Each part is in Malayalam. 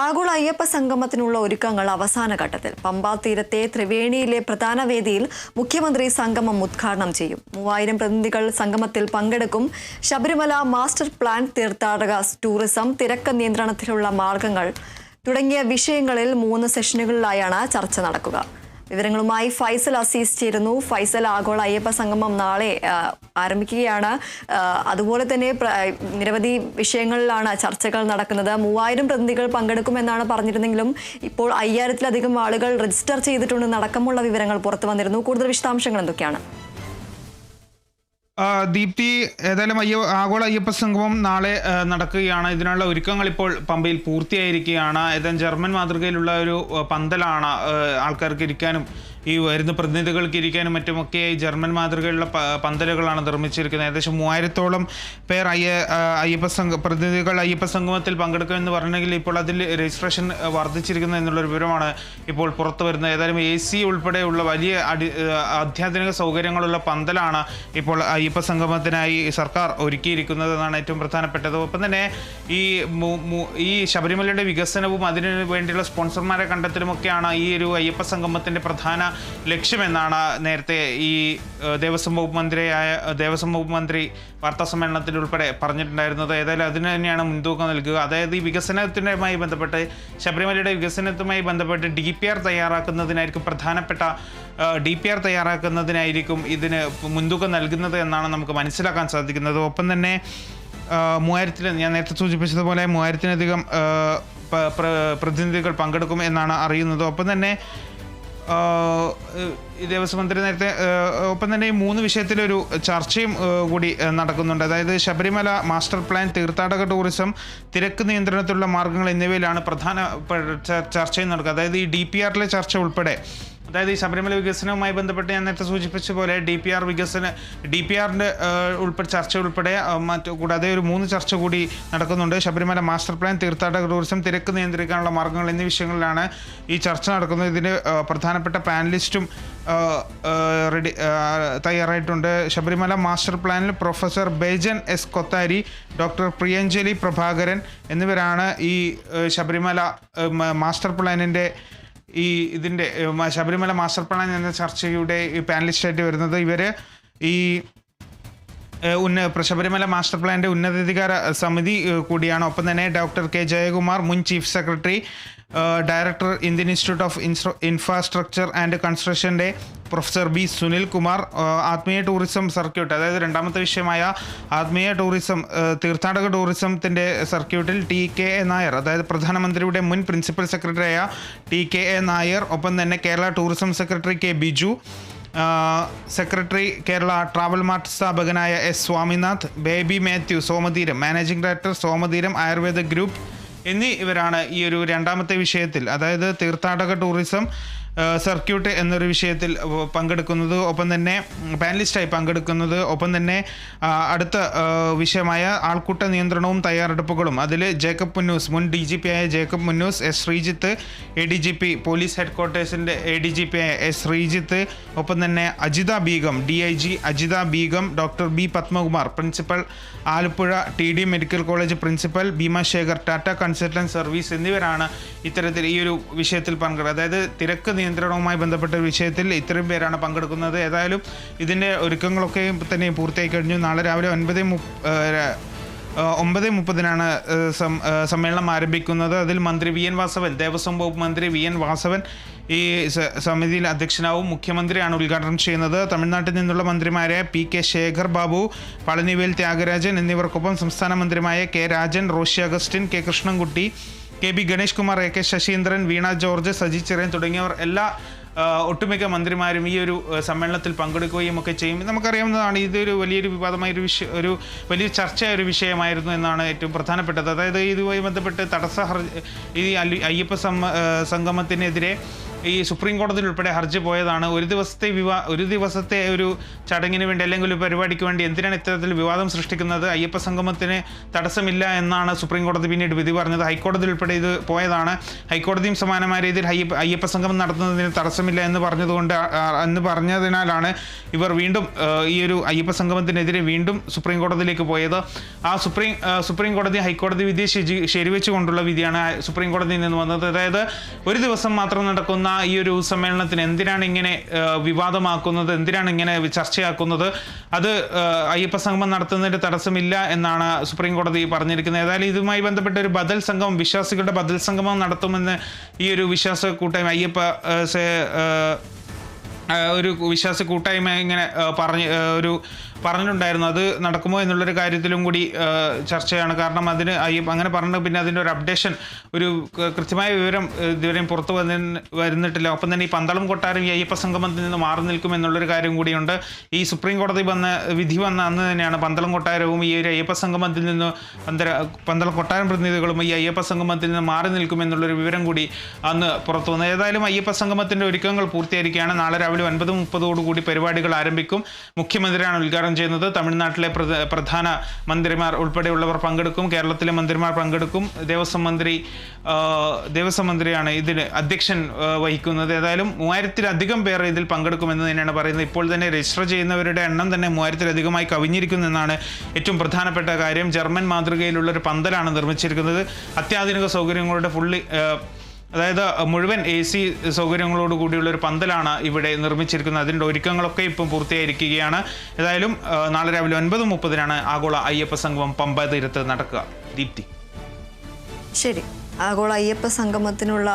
ആഗോള അയ്യപ്പ സംഗമത്തിനുള്ള ഒരുക്കങ്ങൾ അവസാന ഘട്ടത്തിൽ. പമ്പാതീരത്തെ ത്രിവേണിയിലെ പ്രധാന വേദിയിൽ മുഖ്യമന്ത്രി സംഗമം ഉദ്ഘാടനം ചെയ്യും. മൂവായിരം പ്രതിനിധികൾ സംഗമത്തിൽ പങ്കെടുക്കും. ശബരിമല മാസ്റ്റർ പ്ലാൻ തീർത്ഥാടക ടൂറിസം തിരക്ക് നിയന്ത്രണത്തിലുള്ള മാർഗങ്ങൾ തുടങ്ങിയ വിഷയങ്ങളിൽ മൂന്ന് സെഷനുകളിലായാണ് ചർച്ച നടക്കുക. വിവരങ്ങളുമായി ഫൈസൽ അസീസ് ചേരുന്നു. ഫൈസൽ ആഗോള അയ്യപ്പ സംഗമം നാളെ ആരംഭിക്കുകയാണ്. അതുപോലെ തന്നെ നിരവധി വിഷയങ്ങളിലാണ് ചർച്ചകൾ നടക്കുന്നത്. മൂവായിരം പ്രതിനിധികൾ പങ്കെടുക്കുമെന്നാണ് പറഞ്ഞിരുന്നെങ്കിലും ഇപ്പോൾ അയ്യായിരത്തിലധികം ആളുകൾ രജിസ്റ്റർ ചെയ്തിട്ടുണ്ടെന്ന് അടക്കമുള്ള വിവരങ്ങൾ പുറത്തു വന്നിരുന്നു. കൂടുതൽ വിശദാംശങ്ങൾ എന്തൊക്കെയാണ്? ദീപ്തി ഏതായാലും അയ്യ ആഗോള അയ്യപ്പ സംഗമം നാളെ നടക്കുകയാണ്. ഇതിനുള്ള ഒരുക്കങ്ങൾ ഇപ്പോൾ പമ്പയിൽ പൂർത്തിയായിരിക്കുകയാണ്. ഏതായാലും ജർമ്മൻ മാതൃകയിലുള്ള ഒരു പന്തലാണ് ആൾക്കാർക്ക് ഇരിക്കാനും ഈ വരുന്ന പ്രതിനിധികൾക്ക് ഇരിക്കാനും മറ്റുമൊക്കെ ഈ ജർമ്മൻ മാതൃകയിലുള്ള പന്തലുകളാണ് നിർമ്മിച്ചിരിക്കുന്നത്. ഏകദേശം മൂവായിരത്തോളം പേർ അയ്യ അയ്യപ്പ സംഘ പ്രതിനിധികൾ അയ്യപ്പ സംഗമത്തിൽ പങ്കെടുക്കുമെന്ന് പറഞ്ഞെങ്കിൽ ഇപ്പോൾ അതിൽ രജിസ്ട്രേഷൻ വർദ്ധിച്ചിരിക്കുന്നു എന്നുള്ളൊരു വിവരമാണ് ഇപ്പോൾ പുറത്തു വരുന്നത്. ഏതായാലും എ സി ഉൾപ്പെടെയുള്ള വലിയ അടി അത്യാധുനിക സൗകര്യങ്ങളുള്ള പന്തലാണ് ഇപ്പോൾ അയ്യപ്പ സംഗമത്തിനായി സർക്കാർ ഒരുക്കിയിരിക്കുന്നത് എന്നാണ് ഏറ്റവും പ്രധാനപ്പെട്ടത്. ഒപ്പം തന്നെ ഈ ഈ ശബരിമലയുടെ വികസനവും അതിനു വേണ്ടിയുള്ള സ്പോൺസർമാരെ കണ്ടെത്തലുമൊക്കെയാണ് ഈ ഒരു അയ്യപ്പ സംഗമത്തിന്റെ പ്രധാന ലക്ഷ്യമെന്നാണ് നേരത്തെ ഈ ദേവസ്വം വകുപ്പ് മന്ത്രിയായ ദേവസ്വം വകുപ്പ് മന്ത്രി വാർത്താ സമ്മേളനത്തിൽ ഉൾപ്പെടെ പറഞ്ഞിട്ടുണ്ടായിരുന്നത്. ഏതായാലും അതിന് തന്നെയാണ് മുൻതൂക്കം നൽകുക. അതായത് ഈ വികസനത്തിനുമായി ബന്ധപ്പെട്ട് ശബരിമലയുടെ വികസനത്തുമായി ബന്ധപ്പെട്ട് ഡി പി ആർ തയ്യാറാക്കുന്നതിനായിരിക്കും പ്രധാനപ്പെട്ട ഡി പി ആർ തയ്യാറാക്കുന്നതിനായിരിക്കും ഇതിന് മുൻതൂക്കം നൽകുന്നത് എന്നാണ് നമുക്ക് മനസ്സിലാക്കാൻ സാധിക്കുന്നത്. ഒപ്പം തന്നെ മൂവായിരത്തിൽ ഞാൻ നേരത്തെ സൂചിപ്പിച്ചതുപോലെ മൂവായിരത്തിലധികം പ്രതിനിധികൾ പങ്കെടുക്കും എന്നാണ് അറിയുന്നത്. ഒപ്പം തന്നെ ദേവസ്വം മന്ത്രി നേരത്തെ ഒപ്പം തന്നെ ഈ മൂന്ന് വിഷയത്തിലൊരു ചർച്ചയും കൂടി നടക്കുന്നുണ്ട്. അതായത് ശബരിമല മാസ്റ്റർ പ്ലാൻ തീർത്ഥാടക ടൂറിസം തിരക്ക് നിയന്ത്രണത്തിലുള്ള മാർഗങ്ങൾ എന്നിവയിലാണ് പ്രധാന ചർച്ചയും നടക്കുക. അതായത് ഈ ഡി പി ആറിലെ ചർച്ച ഉൾപ്പെടെ അതായത് ഈ ശബരിമല വികസനവുമായി ബന്ധപ്പെട്ട് ഞാൻ നേരത്തെ സൂചിപ്പിച്ച പോലെ ഡി പി ആർ വികസന ഡി പി ആറിന്റെ ഉൾപ്പെടെ ചർച്ച ഉൾപ്പെടെ മറ്റ് കൂടാതെ ഒരു മൂന്ന് ചർച്ച കൂടി നടക്കുന്നുണ്ട്. ശബരിമല മാസ്റ്റർ പ്ലാൻ തീർത്ഥാടക ടൂറിസം തിരക്ക് നിയന്ത്രിക്കാനുള്ള മാർഗങ്ങൾ എന്നീ വിഷയങ്ങളിലാണ് ഈ ചർച്ച നടക്കുന്നത്. ഇതിന് പ്രധാനപ്പെട്ട പാനലിസ്റ്റും റെഡി തയ്യാറായിട്ടുണ്ട്. ശബരിമല മാസ്റ്റർ പ്ലാനിൽ professor Bejan S Kothari doctor Priyanjali Prabhakaran എന്നിവരാണ് ഈ ശബരിമല മാസ്റ്റർ പ്ലാനിന്റെ ഈ ഇതിന്റെ ശബരിമല മാസ്റ്റർ പ്ലാൻ എന്ന ചർച്ചയുടെ പാനലിസ്റ്റായിട്ട് വരുന്നത് ഇവർ ഈ ഉന്ന ശബരിമല മാസ്റ്റർ പ്ലാന്റെ ഉന്നതാധികാര സമിതി കൂടിയാണ്. ഒപ്പം തന്നെ ഡോക്ടർ കെ. ജയകുമാർ മുൻ chief secretary director Indian institute of infrastructure and കൺസ്ട്രക്ഷന്റെ professor B Sunil Kumar ആത്മീയ ടൂറിസം സർക്യൂട്ട് അതായത് രണ്ടാമത്തെ വിഷയമായ ആത്മീയ ടൂറിസം തീർത്ഥാടക ടൂറിസത്തിന്റെ സർക്യൂട്ടിൽ ടി കെ എ നായർ അതായത് പ്രധാനമന്ത്രിയുടെ മുൻ പ്രിൻസിപ്പൽ സെക്രട്ടറിയായ ടി കെ എ നായർ ഒപ്പം തന്നെ Kerala tourism secretary K Biju secretary Kerala travel mart സ്ഥാപകനായ S Swaminath Baby Mathew Somatheeram managing director Somatheeram Ayurveda group എന്നീ ഇവരാണ് ഈ ഒരു രണ്ടാമത്തെ വിഷയത്തിൽ. അതായത് തീർത്ഥാടക ടൂറിസം സർക്യൂട്ട് എന്നൊരു വിഷയത്തിൽ പങ്കെടുക്കുന്നത് ഒപ്പം തന്നെ പാനലിസ്റ്റായി പങ്കെടുക്കുന്നത് ഒപ്പം തന്നെ അടുത്ത വിഷയമായ ആൾക്കൂട്ട നിയന്ത്രണവും തയ്യാറെടുപ്പുകളും. അതിൽ ജേക്കബ് മുന്നൂസ് മുൻ ഡി ജി പി ആയ Jacob Munnoose S Sreejith A D G P police ഹെഡ്ക്വാർട്ടേഴ്സിന്റെ A D G P ആയ എസ് ശ്രീജിത്ത് ഒപ്പം തന്നെ Ajitha Beegum D I G Ajitha Beegum doctor B Padmakumar principal Alappuzha T D medical college principal Bheemashekhar Tata consultant service എന്നിവരാണ് ഇത്തരത്തിൽ ഈ ഒരു വിഷയത്തിൽ പങ്കെടുക്കുന്നത് അതായത് തിരക്ക് നിയന്ത്രണവുമായി ബന്ധപ്പെട്ട വിഷയത്തിൽ ഇത്രയും പേരാണ് പങ്കെടുക്കുന്നത്. ഏതായാലും ഇതിന്റെ ഒരുക്കങ്ങളൊക്കെ തന്നെ പൂർത്തിയായി കഴിഞ്ഞു. നാളെ രാവിലെ ഒൻപത് ഒമ്പത് മുപ്പതിനാണ് സമ്മേളനം ആരംഭിക്കുന്നത്. അതിൽ മന്ത്രി വി എൻ വാസവൻ ദേവസ്വം വകുപ്പ് മന്ത്രി വി എൻ വാസവൻ ഈ സമിതിയിൽ അധ്യക്ഷനാവും. മുഖ്യമന്ത്രിയാണ് ഉദ്ഘാടനം ചെയ്യുന്നത്. തമിഴ്നാട്ടിൽ നിന്നുള്ള മന്ത്രിമാരെ പി കെ ശേഖർ ബാബു പളനിവേൽ ത്യാഗരാജൻ എന്നിവർക്കൊപ്പം സംസ്ഥാന മന്ത്രിമാരെ K Rajan Roshy Augustine K Krishnankutty K B Ganesh Kumar A K Saseendran Veena George Saji Cherian തുടങ്ങിയവർ എല്ലാ ഒട്ടുമിക്ക മന്ത്രിമാരും ഈ ഒരു സമ്മേളനത്തിൽ പങ്കെടുക്കുകയും ഒക്കെ ചെയ്യും. നമുക്കറിയാവുന്നതാണ് ഇതൊരു വലിയൊരു വിവാദമായ ഒരു വിഷയം ഒരു വലിയ ചർച്ചയായ ഒരു വിഷയമായിരുന്നു എന്നാണ് ഏറ്റവും പ്രധാനപ്പെട്ടത്. അതായത് ഇതുമായി ബന്ധപ്പെട്ട് തടസ്സ ഈ അയ്യപ്പ സംഗമത്തിനെതിരെ ഈ സുപ്രീം കോടതിയിൽ ഉൾപ്പെടെ ഹർജി പോയതാണ്. ഒരു ദിവസത്തെ വിവാ ഒരു ദിവസത്തെ ഒരു ചടങ്ങിന് വേണ്ടി അല്ലെങ്കിൽ ഒരു പരിപാടിക്ക് വേണ്ടി എന്തിനാണ് ഇത്തരത്തിൽ വിവാദം സൃഷ്ടിക്കുന്നത്? അയ്യപ്പ സംഗമത്തിന് തടസ്സമില്ല എന്നാണ് സുപ്രീം കോടതി പിന്നീട് വിധി പറഞ്ഞത്. ഹൈക്കോടതിയിൽ ഉൾപ്പെടെ ഇത് പോയതാണ്. ഹൈക്കോടതിയും സമാനമായ രീതിയിൽ അയ്യപ്പ അയ്യപ്പ സംഗമം നടത്തുന്നതിന് തടസ്സമില്ല എന്ന് പറഞ്ഞതുകൊണ്ട് എന്ന് പറഞ്ഞതിനാലാണ് ഇവർ വീണ്ടും ഈ ഒരു അയ്യപ്പ സംഗമത്തിനെതിരെ വീണ്ടും സുപ്രീം കോടതിയിലേക്ക് പോയത്. ആ സുപ്രീം സുപ്രീം കോടതി ഹൈക്കോടതി വിധി ശരി- ശരിവെച്ചുകൊണ്ടുള്ള വിധിയാണ് സുപ്രീം കോടതിയിൽ നിന്ന് വന്നത്. അതായത് ഒരു ദിവസം മാത്രം നടക്കുന്ന ഈ ഒരു സമ്മേളനത്തിന് എന്തിനാണ് ഇങ്ങനെ വിവാദമാക്കുന്നത്? എന്തിനാണ് ഇങ്ങനെ ചർച്ചയാക്കുന്നത്? അത് അയ്യപ്പ സംഗമം നടത്തുന്നതിന് തടസ്സമില്ല എന്നാണ് സുപ്രീം കോടതി പറഞ്ഞിരിക്കുന്നത്. ഏതായാലും ഇതുമായി ബന്ധപ്പെട്ട ഒരു ബദൽ സംഗമം വിശ്വാസികളുടെ ബദൽ സംഗമം നടത്തുമെന്ന് ഈ ഒരു വിശ്വാസ കൂട്ടായ്മ അയ്യപ്പ ഒരു വിശ്വാസ കൂട്ടായ്മ ഇങ്ങനെ പറഞ്ഞ് ഒരു പറഞ്ഞിട്ടുണ്ടായിരുന്നു. അത് നടക്കുമോ എന്നുള്ളൊരു കാര്യത്തിലും കൂടി ചർച്ചയാണ്. കാരണം അതിന് അങ്ങനെ പറഞ്ഞ പിന്നെ അതിന്റെ ഒരു അപ്ഡേഷൻ ഒരു കൃത്യമായ വിവരം ഇതുവരെയും പുറത്തു വന്നി വരുന്നിട്ടില്ല. ഒപ്പം തന്നെ ഈ പന്തളം കൊട്ടാരം ഈ അയ്യപ്പ സംഗമത്തിൽ നിന്ന് മാറി നിൽക്കും എന്നുള്ളൊരു കാര്യം കൂടിയുണ്ട്. ഈ സുപ്രീം കോടതി വന്ന വിധി വന്ന അന്ന് തന്നെയാണ് പന്തളം കൊട്ടാരവും ഈ ഒരു അയ്യപ്പ സംഗമത്തിൽ നിന്ന് പന്തര പന്തളം കൊട്ടാരം പ്രതിനിധികളും ഈ അയ്യപ്പ സംഗമത്തിൽ നിന്ന് മാറി നിൽക്കും എന്നുള്ളൊരു വിവരം കൂടി അന്ന് പുറത്തു വന്നു. ഏതായാലും അയ്യപ്പ സംഗമത്തിന്റെ ഒരുക്കങ്ങൾ പൂർത്തിയായിരിക്കുകയാണ്. നാളെ രാവിലെ ഒൻപത് മുപ്പതോടുകൂടി പരിപാടികൾ ആരംഭിക്കും. മുഖ്യമന്ത്രിയാണ് ഉദ്ഘാടനം ചെയ്യുന്നത്. തമിഴ്നാട്ടിലെ പ്രധ- പ്രധാന മന്ത്രിമാർ ഉൾപ്പെടെയുള്ളവർ പങ്കെടുക്കും. കേരളത്തിലെ മന്ത്രിമാർ പങ്കെടുക്കും. ദേവസ്വം മന്ത്രി ദേവസ്വം മന്ത്രിയാണ് ഇതിന് അധ്യക്ഷൻ വഹിക്കുന്നത്. ഏതായാലും മൂവായിരത്തിലധികം പേർ ഇതിൽ പങ്കെടുക്കുമെന്ന് തന്നെയാണ് പറയുന്നത്. ഇപ്പോൾ തന്നെ രജിസ്റ്റർ ചെയ്യുന്നവരുടെ എണ്ണം തന്നെ മൂവായിരത്തിലധികമായി കവിഞ്ഞിരിക്കുന്നു എന്നാണ് ഏറ്റവും പ്രധാനപ്പെട്ട കാര്യം. ജർമ്മൻ മാതൃകയിലുള്ള ഒരു പന്തലാണ് നിർമ്മിച്ചിരിക്കുന്നത്. അത്യാധുനിക സൗകര്യങ്ങളുടെ ഫുള്ളി അതായത് മുഴുവൻ എ സി സൗകര്യങ്ങളോട് കൂടിയുള്ള ഒരു പന്തലാണ് ഇവിടെ നിർമ്മിച്ചിരിക്കുന്നത്. അതിന്റെ ഒരുക്കങ്ങളൊക്കെ ഇപ്പം പൂർത്തിയായിരിക്കുകയാണ്. ഏതായാലും നാളെ രാവിലെ ഒൻപത് മുപ്പതിനാണ് ആഗോള അയ്യപ്പ സംഗമം പമ്പ തീരത്ത് നടക്കുക. ദീപ്തി. ശരി. ആഗോള അയ്യപ്പ സംഗമത്തിനുള്ള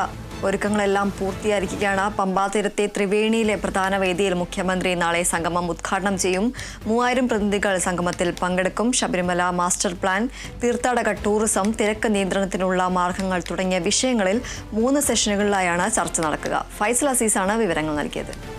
ഒരുക്കങ്ങളെല്ലാം പൂർത്തിയായിരിക്കുകയാണ്. പമ്പാതീരത്തെ ത്രിവേണിയിലെ പ്രധാന വേദിയിൽ മുഖ്യമന്ത്രി നാളെ സംഗമം ഉദ്ഘാടനം ചെയ്യും. മൂവായിരം പ്രതിനിധികൾ സംഗമത്തിൽ പങ്കെടുക്കും. ശബരിമല മാസ്റ്റർ പ്ലാൻ തീർത്ഥാടക ടൂറിസം തിരക്ക് നിയന്ത്രണത്തിനുള്ള മാർഗങ്ങൾ തുടങ്ങിയ വിഷയങ്ങളിൽ മൂന്ന് സെഷനുകളിലായാണ് ചർച്ച നടക്കുക. ഫൈസൽ അസീസാണ് വിവരങ്ങൾ നൽകിയത്.